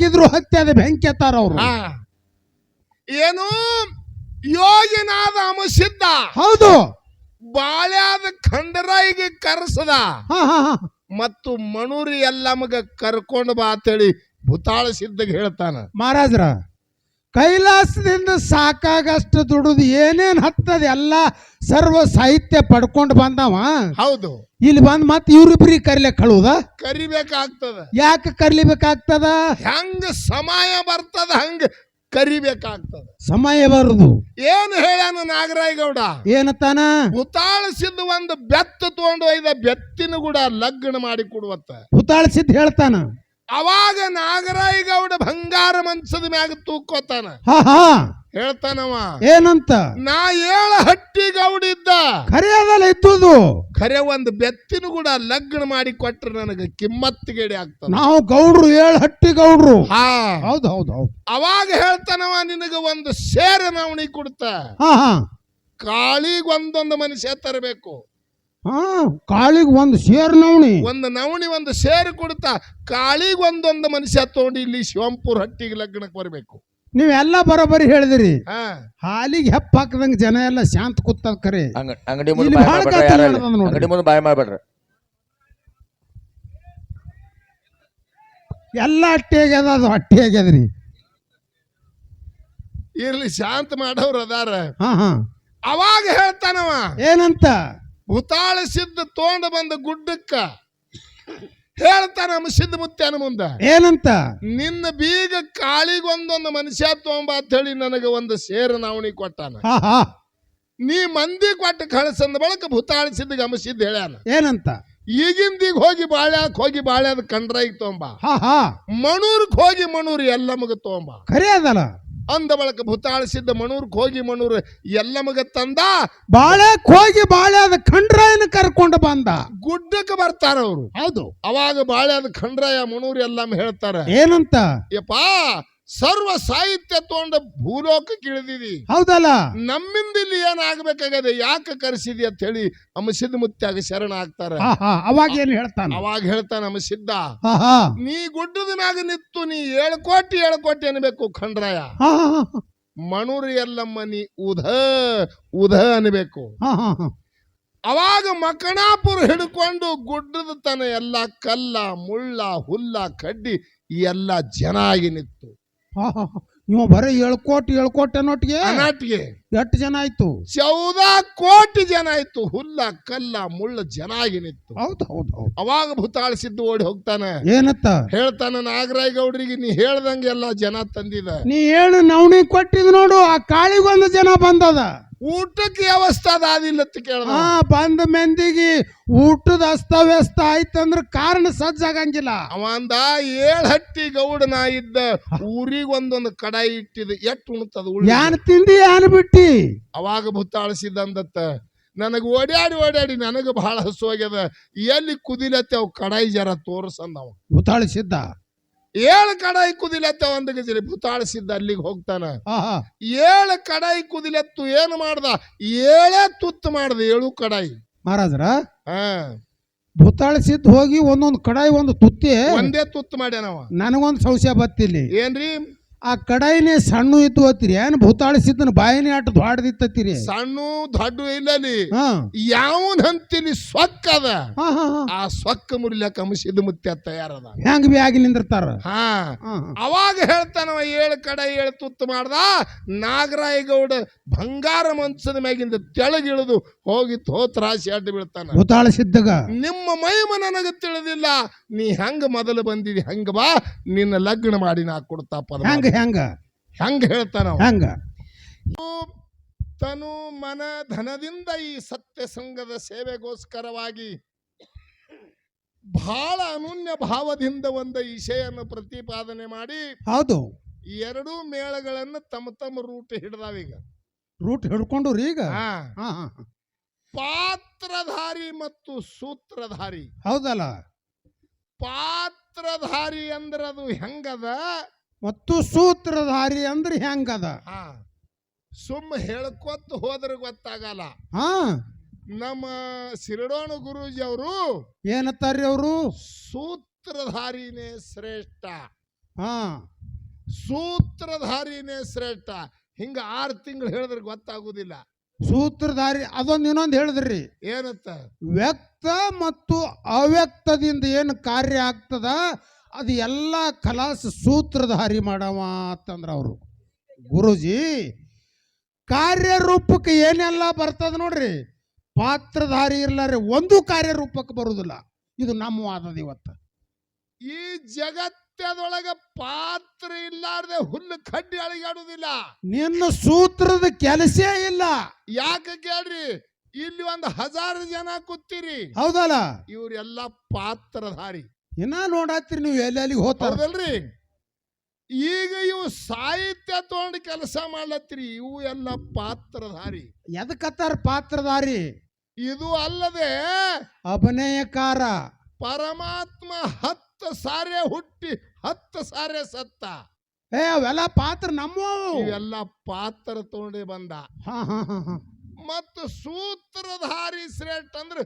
ಹೆಂಗಿದ್ರು ಹತ್ಯದ ಬೆಂಕಿ ಎತ್ತಾರ ಅವ್ರು. ಹಾ. ಏನು ಯೋಜನಾದ ಅಮಸಿದ್ದ ಹೌದು. ಬಾಳ್ಯಾದ ಖಂಡರಾಯಿಗೆ ಕರೆಸದ. ಹಾ ಹಾ ಹಾ. ಮತ್ತು ಮಣೂರಿ ಎಲ್ಲಮಗ ಕರ್ಕೊಂಡು ಬಾ ಅಂತೇಳಿ ಭೂತಾಳ ಸಿದ್ಧಗೆ ಹೇಳ್ತಾನ. ಮಹಾರಾಜ್ರ ಕೈಲಾಸದಿಂದ ಸಾಕಾಗಷ್ಟು ದುಡಿದು ಏನೇನ್ ಹತ್ತದ ಎಲ್ಲ ಸರ್ವ ಸಾಹಿತ್ಯ ಪಡ್ಕೊಂಡು ಬಂದವ. ಹೌದು. ಇಲ್ಲಿ ಬಂದ್ ಮತ್ ಇವ್ರಿಬ್ರಿಗೆ ಕರಿಲಕ್ ಕಳುವುದ ಕರಿಬೇಕಾಗ್ತದ. ಯಾಕೆ ಕರಿಲಿಬೇಕಾಗ್ತದ? ಹೆಂಗ ಸಮಯ ಬರ್ತದ ಹಂಗ ಕರಿಬೇಕಾಗ್ತದ. ಸಮಯ ಬರುದು. ಏನು ಹೇಳ್ಯಾನ ನಾಗರಾಯಗೌಡ? ಗೌಡ ಏನತ್ತಾನ? ಭೂತಾಳ ಸಿದ್ಧ ಒಂದು ಬೆತ್ತ ತಗೊಂಡು ಒಯ್ದ ಬೆತ್ತಿನ ಕೂಡ ಲಗ್ನ ಮಾಡಿ ಕೊಡುವತ್ತ. ಹುತಾಳಿಸಿದ್ ಹೇಳ್ತಾನ. ಅವಾಗ ನಾಗರಾಯ ಗೌಡ ಬಂಗಾರ ಮನ್ಸದ ಮ್ಯಾಗ ತೂಕೋತಾನ. ಹೇಳ್ತಾನವ. ಏನಂತ? ನಾ ಏಳ ಹಟ್ಟಿ ಗೌಡ ಇದ್ದ. ಕರಿಯೋದಲ್ಲ ಇದ್ದುದು ಖರೆ ಒಂದು ಬೆತ್ತಿನ ಕೂಡ ಲಗ್ನ ಮಾಡಿ ಕೊಟ್ರೆ ನನಗೆ ಕಿಮ್ಮತ್ತಿಗೇಡಿ ಆಗ್ತದ. ನಾವು ಗೌಡ್ರು ಏಳ ಹಟ್ಟಿ ಗೌಡ್ರು. ಹಾ. ಹೌದು ಹೌದು ಹೌದು. ಅವಾಗ ಹೇಳ್ತಾನವ ನಿನಗ ಒಂದು ಸೇರ ನವಣಿ ಕೊಡ್ತ ಕಾಳಿಗ್ ಒಂದೊಂದು ಮನುಷ್ಯ ತರಬೇಕು. ಕಾಳಿಗೆ ಒಂದು ಸೇರ್ ನವಣಿ. ಒಂದು ನವಣಿ ಒಂದು ಸೇರು ಕೊಡ್ತಾ ಕಾಳಿಗೆ ಒಂದೊಂದು ಮನುಷ್ಯ ತಗೊಂಡು ಇಲ್ಲಿ ಶಿವಂಪುರ ಹಟ್ಟಿಗೆ ಲಗ್ನಕ್ಕೆ ಬರಬೇಕು. ನೀವೆಲ್ಲ ಬರೋಬರಿ ಹೇಳಿದಿರಿ. ಹಾ. ಹಾಲಿಗೆ ಹೆಪ್ಪ ಹಾಕದಂಗ ಜನ ಎಲ್ಲ ಶಾಂತ ಕೂತದ ಕರೆ. ಅಂಗ- ಅಂಗಡಿ ಮುಂದೆ ಬಾಯ್ ಭಾಳ ಮಾಡ್ಬೇಡ್ರಿ ಯಾರಲ್ಲಿ. ಅಂಗಡಿ ಮುಂದೆ ಬಾಯ್ ಮಾಡ್ಬೇಡ್ರಿ. ಎಲ್ಲ ಹಟ್ಟಿ ಆಗ್ಯದ ಅದು ಹಟ್ಟಿ ಆಗ್ಯದ್ರಿ. ಇರ್ಲಿ ಶಾಂತ ಮಾಡೋರು ಅದಾರ. ಹಾ ಹಾ. ಅವಾಗ ಹೇಳ್ತಾನವ. ಏನಂತ? ಭೂತಾಳ ತೋಂಡ ತಗೊಂಡು ಬಂದ ಗುಡ್ಡಕ್ಕ ನಮ್ಮ ಸಿದ್ಧ ಮುತ್ಯಾನ ಮುಂದ. ಏನಂತ? ನಿನ್ನ ಬೀಗ ಕಾಳಿಗೊಂದೊಂದು ಮನುಷ್ಯ ತೊಂಬ ಅಂತ ಹೇಳಿ ನನಗೆ ಒಂದು ಸೇರು ನಾವಣಿ ಕೊಟ್ಟಾನ. ನೀ ಮಂದಿ ಕೊಟ್ಟು ಕಳಿಸಂದ ಬಳಕ ಭೂತಾಳ ಸಿದ್ಧ ಗಮಸಿದ್ದ ಹೇಳ್ಯಾನ. ಏನಂತ? ಈಗಿಂದೀಗ ಹೋಗಿ ಬಾಳ್ಯಾಕ್ ಹೋಗಿ ಬಾಳ್ಯಾದ ಕಂಡ್ರೈಗ್ ತೊಂಬ. ಮಣೂರ್ಕ್ ಹೋಗಿ ಮಣೂರ್ ಎಲ್ಲಮಗ ತೊಂಬ. ಖರೆ ಅದಲ್ಲ. ಅಂದ ಬಳಕ ಭೂತಾಳಿಸಿದ್ದ ಮಣೂರ್ಕ್ ಹೋಗಿ ಮಣೂರ್ ಎಲ್ಲಮಗ ತಂದ. ಬಾಳೆ ಹೋಗಿ ಬಾಳ್ಯಾದ ಖಂಡ್ರಾಯನ ಕರ್ಕೊಂಡು ಬಂದ. ಗುಡ್ಡಕ್ಕೆ ಬರ್ತಾರ ಅವರು. ಹೌದು. ಅವಾಗ ಬಾಳ್ಯಾದ ಖಂಡ್ರಾಯ ಮಣೂರ್ ಎಲ್ಲಮ್ಮ ಹೇಳ್ತಾರ. ಏನಂತ? ಯಪ್ಪಾ ಸರ್ವ ಸಾಹಿತ್ಯ ತಗೊಂಡ ಭೂಲೋಕಕ್ಕೆ ಇಳಿದಿದಿ ಹೌದಲ್ಲ? ನಮ್ಮಿಂದ ಇಲ್ಲಿ ಏನಾಗಬೇಕಾಗದೆ ಯಾಕೆ ಕರೆಸಿದಿ ಅಂತ ಹೇಳಿ ಅಮಸಿದ್ದ ಮುತ್ಯಾಗ ಶರಣ ಆಗ್ತಾರೆ ಅವಾಗ ಏನ್ ಹೇಳ್ತಾನೆ? ಅವಾಗ ಹೇಳ್ತಾನ ನಮ್ಮ ಹಾ ನೀ ಗುಡ್ಡದ ಮ್ಯಾಗ ನಿತ್ತು ನೀ ಏಳು ಕೋಟಿ ಏಳು ಕೋಟಿ ಅನ್ಬೇಕು ಖಂಡ್ರಾಯ. ಮಣುರಿ ಎಲ್ಲಮ್ಮ ನೀ ಉಧ ಉಧ ಅನ್ಬೇಕು. ಅವಾಗ ಮಕಣಾಪುರ ಹಿಡ್ಕೊಂಡು ಗುಡ್ಡದ ತನ ಎಲ್ಲ ಕಲ್ಲ ಮುಳ್ಳ ಹುಲ್ಲ ಕಡ್ಡಿ ಎಲ್ಲ ಜನ ಆಗಿ ನಿತ್ತು ಹಾ. ನೀವು ಬರೀ ಏಳು ಕೋಟಿ ಏಳು ಕೋಟಿ ಅನ್ನೋಟಿಗೆ ಅನಾಟಿಗೆ ಎಷ್ಟು ಜನ ಆಯ್ತು? ಚೌದ ಕೋಟಿ ಜನ ಆಯ್ತು. ಹುಲ್ಲ ಕಲ್ಲ ಮುಳ್ಳ ಜನ ಆಗಿನಿತ್ತು ಹೌದು ಹೌದು ಹೌದು. ಅವಾಗ ಭೂತಾಳಿಸಿದ್ದು ಓಡಿ ಹೋಗ್ತಾನೆ. ಏನತ್ತ? ಹೇಳ್ತಾನ ನಾಗರಾಯ್ ಗೌಡ್ರಿಗೆ ನೀ ಹೇಳ್ದಂಗೆಲ್ಲ ಜನ ತಂದಿದ. ನೀ ಹೇಳು ನವಣಿ ಕೊಟ್ಟಿದ್ ನೋಡು ಆ ಕಾಳಿಗೊಂದು ಜನ ಬಂದದ. ಊಟಕ್ಕೆ ವ್ಯವಸ್ಥೆ ಅದಾದಿಲ್ಲ ಅಂತ ಕೇಳ್ದ ಹಾ ಬಂದ ಮಂದಿಗೆ ಊಟದ ಅಸ್ತವ್ಯಸ್ತ ಆಯ್ತಂದ್ರ ಕಾರಣ ಸಜ್ಜಾಗಂಗಿಲ್ಲ ಅವಂದ ಏಳು ಹಟ್ಟಿ ಗೌಡನ ಇದ್ದ ಊರಿಗೆ ಒಂದೊಂದು ಕಡಾಯಿ ಇಟ್ಟಿದ ಎಟ್ಟು ಉಣ್ತದ ಉಳ್ಳಿ ಯಾನ್ ತಿಂದಿ ಯಾನ್ ಬಿಟ್ಟಿ? ಅವಾಗ ಭುತ್ತಾಳಿಸಿದಂದತ್ತ ನನಗೆ ಓಡಾಡಿ ಓಡಾಡಿ ನನಗೆ ಬಹಳ ಹಸುವಾಗ್ಯದ ಎಲ್ಲಿ ಕುದಿಲತ್ತೆ ಅವ್ ಕಡಾಯಿ ಜರ ಅವ. ಉತಾಳಿಸಿದ್ದ ಏಳು ಕಡಾಯಿ ಕುದಿಲೆತ್ತ ಒಂದು ಗಜರಿ ಭೂತಾಳಿಸಿದ್ದ ಅಲ್ಲಿಗೆ ಹೋಗ್ತಾನ. ಏಳು ಕಡಾಯಿ ಕುದಿಲತ್ತು ಏನು ಮಾಡ್ದ? ಏಳೇ ತುತ್ತು ಮಾಡ್ದ ಏಳು ಕಡಾಯಿ. ಮಹಾರಾಜರ ಹಾ. ಭೂತಾಳಿಸಿದ್ ಹೋಗಿ ಒಂದೊಂದು ಕಡಾಯಿ ಒಂದು ತುತ್ತಿ ಒಂದೇ ತುತ್ತು ಮಾಡ್ಯಾನವ. ನನಗೊಂದು ಸಂಶಯ ಬತ್ತಿಲ್ಲಿ ಏನ್ರಿ? ಆ ಕಡಾಯಿನೇ ಸಣ್ಣ ಇತ್ತು ಹೋತಿರಿ ಏನ್ ಭೂತಾಳಿಸಿದ್ದನ ಬಾಯಿನೇ ಆಟ ದೊಡ್ಡದಿತ್ತೀರಿ ಸಣ್ಣ ದೊಡ್ಡ ಇಲ್ಲಲಿ ಹಾ. ಯಾವನ್ ಸೊಕ್ಕ ಅದ. ಆ ಸೊಕ್ಕ ಮುರಿಲಕ್ಕ ಮುಸಿದ ಮುತ್ಯ ತಯಾರದ. ಹೆಂಗ್ ಬಿ ಆಗಿ ನಿಂದಿರ್ತಾರ? ಹಾ. ಅವಾಗ ಹೇಳ್ತಾನವ ಏಳು ಕಡೆ ಏಳು ತುತ್ತು ಮಾಡ್ದ. ನಾಗರಾಯಗೌಡ ಬಂಗಾರ ಮನ್ಸದ ಮ್ಯಾಗಿಂದ ತೆಳಗಿಳಿದು ಹೋಗಿ ತೋತ್ರಾಸಿ ಅಡ್ಡ ಬೀಳ್ತಾನ. ಭೂತಾಳಿಸಿದ್ದಾಗ? ನಿಮ್ಮ ಮೈಮ ನನಗೆ ತಿಳಿದಿಲ್ಲ. ನೀ ಹೆಂಗ ಮೊದಲು ಬಂದಿದಿ ಹಂಗ ಬಾ. ನಿನ್ನ ಲಗ್ನ ಮಾಡಿ ನಾ ಕೊಡ್ತಾ ಪದ ಹೆಂಗ? ಹೆಂಗ ಹೆಂಗ ಹೇಳ್ತಾನವ ಹೆಂಗ? ತನು ಮನ ಧನದಿಂದ ಈ ಸತ್ಯ ಸಂಘದ ಸೇವೆಗೋಸ್ಕರವಾಗಿ ಬಹಳ ಅನುನ್ಯ ಭಾವದಿಂದ ಒಂದು ವಿಷಯನ್ನು ಪ್ರತಿಪಾದನೆ ಮಾಡಿ ಹೌದು. ಈ ಎರಡೂ ಮೇಳಗಳನ್ನು ತಮ್ಮ ತಮ್ಮ ರೂಟ್ ಹಿಡ್ದಾವೀಗ ರೂಟ್ ಹಿಡ್ಕೊಂಡು ಈಗ? ಹಾ ಹಾ. ಪಾತ್ರಧಾರಿ ಮತ್ತು ಸೂತ್ರಧಾರಿ. ಹೌದಲ್ಲ? ಪಾತ್ರಧಾರಿ ಅಂದ್ರೆ ಅದು ಹೆಂಗದ? ಮತ್ತು ಸೂತ್ರಧಾರಿ ಅಂದ್ರೆ ಹೆಂಗದ? ಹಾ. ಸುಮ್ಮ ಹೇಳ್ಕೊತ ಹೋದ್ರೆ ಗೊತ್ತಾಗಲ್ಲ. ಹಾ. ನಮ್ಮ ಸಿರಡೋಣ ಗುರೂಜಿ ಅವರು ಏನತ್ತಾರ್ರಿ ಅವರು? ಸೂತ್ರಧಾರಿನೇ ಶ್ರೇಷ್ಠ. ಹಾ. ಸೂತ್ರಧಾರಿನೇ ಶ್ರೇಷ್ಠ. ಹಿಂಗ ಆರು ತಿಂಗಳು ಹೇಳಿದ್ರೆ ಗೊತ್ತಾಗುದಿಲ್ಲ. ಸೂತ್ರಧಾರಿ ಅದೊಂದು ಇನ್ನೊಂದು ಹೇಳಿದ್ರಿ. ಏನತ್ತ? ವ್ಯಕ್ತ ಮತ್ತು ಅವ್ಯಕ್ತದಿಂದ ಏನು ಕಾರ್ಯ ಆಗ್ತದ? ಅದು ಎಲ್ಲ ಕಲಾಸ ಸೂತ್ರಧಾರಿ ಮಾಡವ ಅಂತಂದ್ರೆ ಅವರು. ಗುರುಜಿ ಕಾರ್ಯರೂಪಕ್ಕೆ ಏನೆಲ್ಲ ಬರ್ತದೆ ನೋಡ್ರಿ? ಪಾತ್ರಧಾರಿ ಇರ್ಲಾರೆ ಒಂದು ಕಾರ್ಯರೂಪಕ್ಕೆ ಬರುವುದಿಲ್ಲ ಇದು ನಮ್ಮ ವಾದದ ಇವತ್ತು. ಈ ಜಗತ್ತದೊಳಗ ಪಾತ್ರ ಇಲ್ಲಾರ್ದೆ ಹುಲ್ಲು ಕಡ್ಡಿ ಅಳಿಗಾಡುದಿಲ್ಲ. ನಿನ್ನ ಸೂತ್ರದ ಕೆಲಸ ಇಲ್ಲ. ಯಾಕೆ ಕೇಳ್ರಿ? ಇಲ್ಲಿ ಒಂದು ಹಜಾರು ಜನ ಕೂತಿರಿ. ಹೌದಲ್ಲ? ಇವರೆಲ್ಲ ಪಾತ್ರಧಾರಿ ಇನ್ನ ನೋಡಾತ್ರಿ ನೀವು ಎಲ್ಲೆಲ್ಲಿಗೆ ಹೌದಲ್ರಿ. ಈಗ ಇವು ಸಾಹಿತ್ಯ ತಗೊಂಡು ಕೆಲಸ ಮಾಡ್ಲತ್ತೀರಿ ಇವು ಎಲ್ಲ ಪಾತ್ರಧಾರಿ. ಎದಕ್ಕತ್ತಾರ ಪಾತ್ರಧಾರಿ? ಇದು ಅಲ್ಲದೆ ಅಭಿನಯಕಾರ. ಪರಮಾತ್ಮ ಹತ್ತು ಸಾರೆ ಹುಟ್ಟಿ ಹತ್ತು ಸಾರೆ ಸತ್ತ. ಏ ಅವೆಲ್ಲ ಪಾತ್ರ ನಮ್ಮವು. ಇವೆಲ್ಲ ಪಾತ್ರ ತಗೊಂಡೇ ಬಂದ. ಹಾ ಹಾ ಹಾ ಹಾ. ಮತ್ತು ಸೂತ್ರಧಾರಿ ಶ್ರೇಷ್ಠ ಅಂದ್ರೆ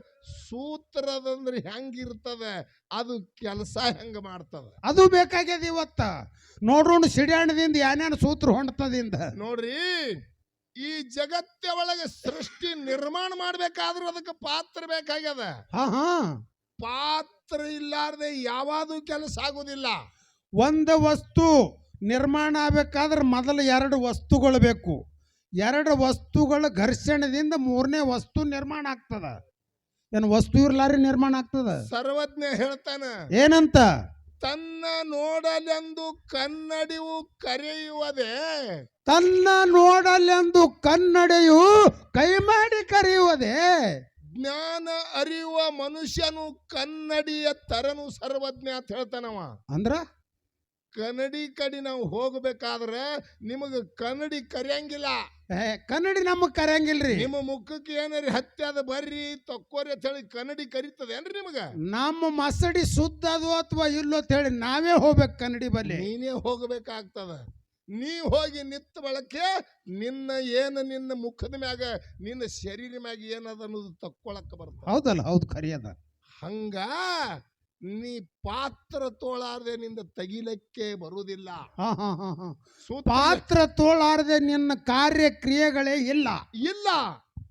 ಸೂತ್ರದಂದ್ರೆ ಹೆಂಗಿರ್ತದೆ? ಅದು ಕೆಲಸ ಹೆಂಗ ಮಾಡ್ತದೆ? ಅದು ಬೇಕಾಗ್ಯದ ಇವತ್ತ. ನೋಡ್ರೋಣ ಸಿಡಿಯಾಣದಿಂದ ಏನೇನು ಸೂತ್ರ ಹೊಂಡ್ತದಿಂದ ನೋಡ್ರಿ ಈ ಜಗತ್ತ ಒಳಗೆ ಸೃಷ್ಟಿ ನಿರ್ಮಾಣ ಮಾಡ್ಬೇಕಾದ್ರೂ ಅದಕ್ಕೆ ಪಾತ್ರ ಬೇಕಾಗ್ಯದ. ಹಾ ಹಾ. ಪಾತ್ರ ಇಲ್ಲಾರ್ದೆ ಯಾವಾದು ಕೆಲಸ ಆಗುದಿಲ್ಲ. ಒಂದು ವಸ್ತು ನಿರ್ಮಾಣ ಆಗ್ಬೇಕಾದ್ರೆ ಮೊದಲು ಎರಡು ವಸ್ತುಗಳು ಬೇಕು. ಎರಡು ವಸ್ತುಗಳ ಘರ್ಷಣದಿಂದ ಮೂರನೇ ವಸ್ತು ನಿರ್ಮಾಣ ಆಗ್ತದ. ಏನು ವಸ್ತು ಇರ್ಲಾರಿ ನಿರ್ಮಾಣ ಆಗ್ತದ? ಸರ್ವಜ್ಞ ಹೇಳ್ತಾನ ಏನಂತ? ತನ್ನ ನೋಡಲೆಂದು ಕನ್ನಡಿಯು ಕರೆಯುವುದೇ. ತನ್ನ ನೋಡಲೆಂದು ಕನ್ನಡಿಯು ಕೈ ಮಾಡಿ ಕರೆಯುವುದೇ. ಜ್ಞಾನ ಅರಿಯುವ ಮನುಷ್ಯನು ಕನ್ನಡಿಯ ತರನು ಸರ್ವಜ್ಞ ಅಂತ ಹೇಳ್ತಾನವ. ಅಂದ್ರ? ಕನ್ನಡಿ ಕಡಿ ನಾವು ಹೋಗ್ಬೇಕಾದ್ರೆ ನಿಮಗೆ ಕನ್ನಡಿ ಕರೆಯಂಗಿಲ್ಲ. ಕನ್ನಡಿ ನಮಗ್ ಕರೆಯಂಗಿಲ್ರಿ ನಿಮ್ಮ ಮುಖಕ್ಕೆ ಏನಾರಿ ಹತ್ಯಾದ ಬರ್ರಿ ತಕ್ಕೋರಿ ಅಂತ ಹೇಳಿ ಕನ್ನಡಿ ಕರಿತದೇನ್ರಿ ನಿಮಗ? ನಮ್ಮ ಮಸಡಿ ಸುದ್ದ ಅದು ಅಥವಾ ಇಲ್ಲೋ ಅಂತ ಹೇಳಿ ನಾವೇ ಹೋಗ್ಬೇಕು ಕನ್ನಡಿ ಬಲ್ಲಿ. ನೀನೇ ಹೋಗ್ಬೇಕಾಗ್ತದ. ನೀ ಹೋಗಿ ನಿತ್ತ ಬಳಕೆ ನಿನ್ನ ಏನು ನಿನ್ನ ಮುಖದ ಮ್ಯಾಗ ನಿನ್ನ ಶರೀರ ಮ್ಯಾಗ ಏನದ ಅನ್ನೋದು ತಕ್ಕೊಳಕ ಬರ್ತದ. ಹೌದಲ್ಲ ಹೌದು ಕರಿಯದ. ಹಂಗ ನೀ ಪಾತ್ರ ತೋಳಾರದೆ ನಿಂದ ತೆಗಿಲಕ್ಕೆ ಬರುವುದಿಲ್ಲ. ಹಾ ಹಾ ಹಾ ಹಾ. ಸೂತ್ರ ಪಾತ್ರ ತೋಳಾರದೆ ನಿನ್ನ ಕಾರ್ಯಕ್ರಿಯೆಗಳೇ ಇಲ್ಲ. ಇಲ್ಲ.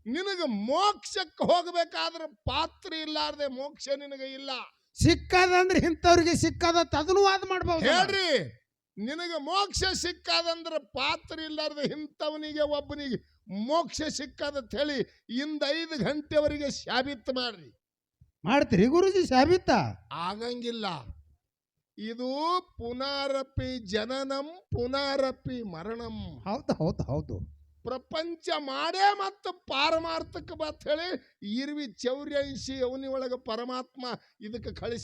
ನಿನಗ ಮೋಕ್ಷಕ್ಕೆ ಹೋಗಬೇಕಾದ್ರೆ ಪಾತ್ರ ಇಲ್ಲಾರ್ದೆ ಮೋಕ್ಷ ನಿನಗ ಇಲ್ಲ. ಸಿಕ್ಕದಂದ್ರೆ ಇಂಥವ್ರಿಗೆ ಸಿಕ್ಕದ ತದನುವಾದ ವಾದ ಮಾಡ್ಬೋದು ಹೇಳ್ರಿ. ನಿನಗ ಮೋಕ್ಷ ಸಿಕ್ಕದಂದ್ರೆ ಪಾತ್ರ ಇಲ್ಲಾರ್ದೆ ಇಂಥವನಿಗೆ ಒಬ್ಬನಿಗೆ ಮೋಕ್ಷ ಸಿಕ್ಕದ ಹೇಳಿ ಇಂದ ಐದು ಗಂಟೆವರೆಗೆ ಸಾಬೀತು ಮಾಡ್ರಿ. ಮಾಡ್ತೀರಿ ಗುರುಜಿ ಸಾಬೀತ? ಆಗಂಗಿಲ್ಲ. ಇದು ಪುನಾರಪಿ ಜನನಂ ಪುನಾರಪಿ ಮರಣಂ. ಹೌದು ಹೌದು ಹೌದು. ಪ್ರಪಂಚ ಮಾಡೇ ಮತ್ತು ಪಾರಮಾರ್ಥಕ್ಕೆ ಬತ್ ಹೇಳಿ ಇರ್ವಿ ಚೌರ್ಯಂಶಿ ಅವನಿ ಒಳಗ ಪರಮಾತ್ಮ ಇದಕ್ಕೆ ಕಳಿಸಿ